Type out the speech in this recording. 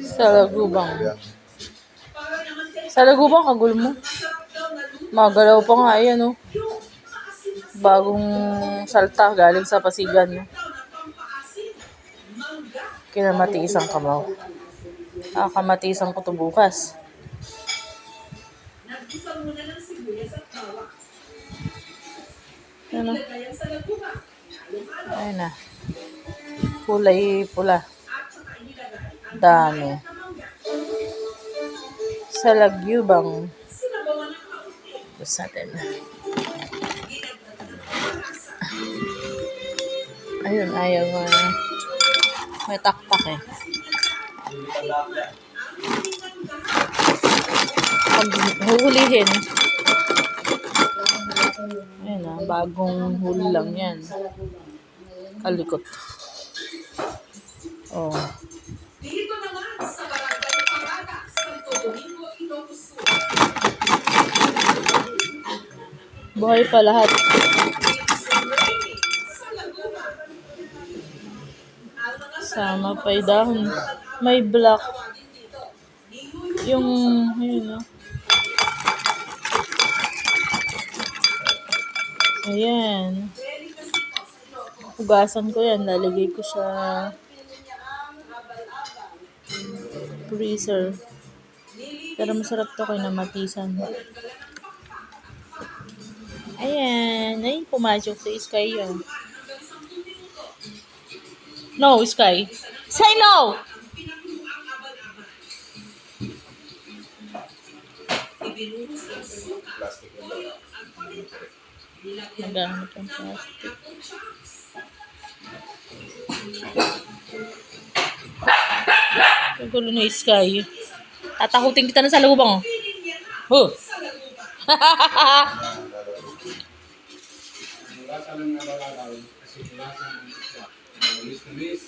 Sa lagubang. Sa lagubang, kagulo mo. Magalaw pa nga, ayan oh. Bagong salta, galing sa pasigan. No? Kinamatiisang kamaw. Ah, kamatiisang ko to bukas. Ano? Ayun na. Kulay pula. Dami. Sa lagyubang. Tapos natin. Ayun, ayaw nga. May takpak eh. Pag huhulihin, ayun ah, bagong huli lang yan. Kalikot. Oh. Buhay pa lahat. Sama pa yung. May black. Yung, ayun. Ayan. po sa Ilocos. Hugasan ko yan. Lalagay ko sa freezer. Pero masarap to kay namatisan. Ayan. Ay, pumasok sa Sky yun. No, Sky. Say no! ibinuhos ang suka, toyo at paminta. Nilagyan Nagamit ang ng mga plastic. Kagulo na Sky. Tatakutin kita na sa lubang. oh. ثلاثة من البلاغة والسيكولاسة من الاستعمال ونستميس